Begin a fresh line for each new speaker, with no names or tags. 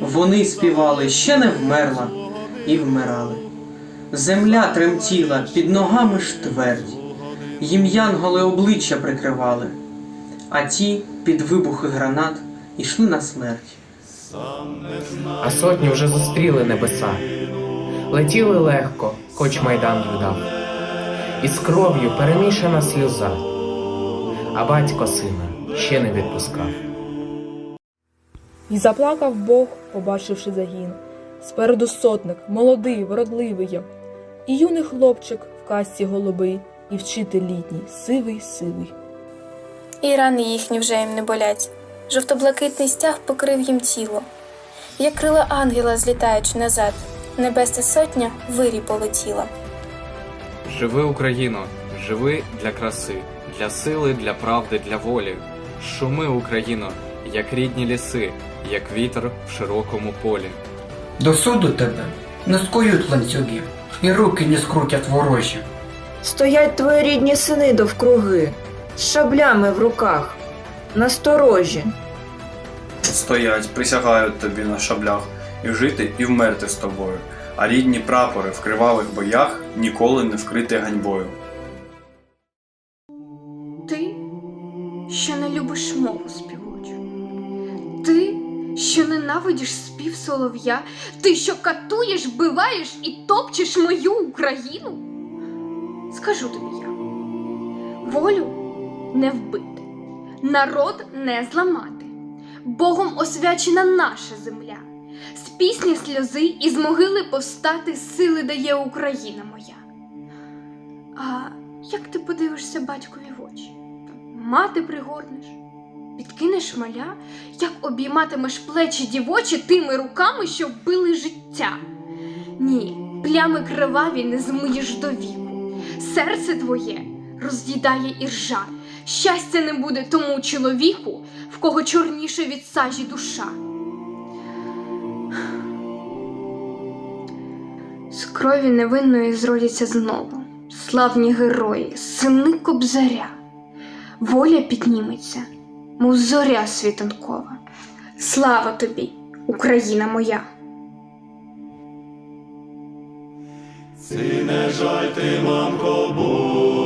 Вони співали, ще не вмерла, і вмирали. Земля тремтіла, під ногами ж твердь. Їм янголи обличчя прикривали, а ті під вибухи гранат ішли на смерть.
а сотні вже зустріли небеса. Летіли легко, хоч майдан вдав, і з кров'ю перемішана сльоза, а батько сина ще не відпускав.
І заплакав Бог, побачивши загін. Спереду сотник, молодий, вродливий є, і юний хлопчик в касті голубий, і вчитель літній, сивий, сивий.
І рани їхні вже їм не болять. Жовто-блакитний стяг покрив їм тіло. Як крила ангела, злітаючи назад, небесна сотня вирій полетіла.
Живи Україно, живи для краси, для сили, для правди, для волі. Шуми, Україно, як рідні ліси, як вітер в широкому полі.
До суду тебе не скують ланцюгів, і руки не скрутять ворожі.
Стоять твої рідні сини довкруги, з шаблями в руках, насторожі.
Стоять, присягають тобі на шаблях, і жити, і вмерти з тобою, а рідні прапори в кривавих боях ніколи не вкриті ганьбою.
Ти, що не любиш мову співочу. Що ненавидиш спів солов'я, ти, що катуєш, вбиваєш і топчеш мою Україну. Скажу тобі я: волю не вбити, народ не зламати. Богом освячена наша земля. З пісні сльози і з могили повстати сили дає Україна моя. А як ти подивишся батькові в очі? Мати пригорнеш, підкинеш маля, як обійматимеш плечі дівочі тими руками, що вбили життя. Ні, плями криваві не змиєш до віку. Серце твоє роз'їдає іржа. Щастя не буде тому чоловіку, в кого чорніше від сажі душа. З крові невинної зродяться знову славні герої, сини кобзаря. Воля підніметься, мов зоря світанкова. Слава тобі, Україна моя!
Ці не жаль ти, мамко, буде,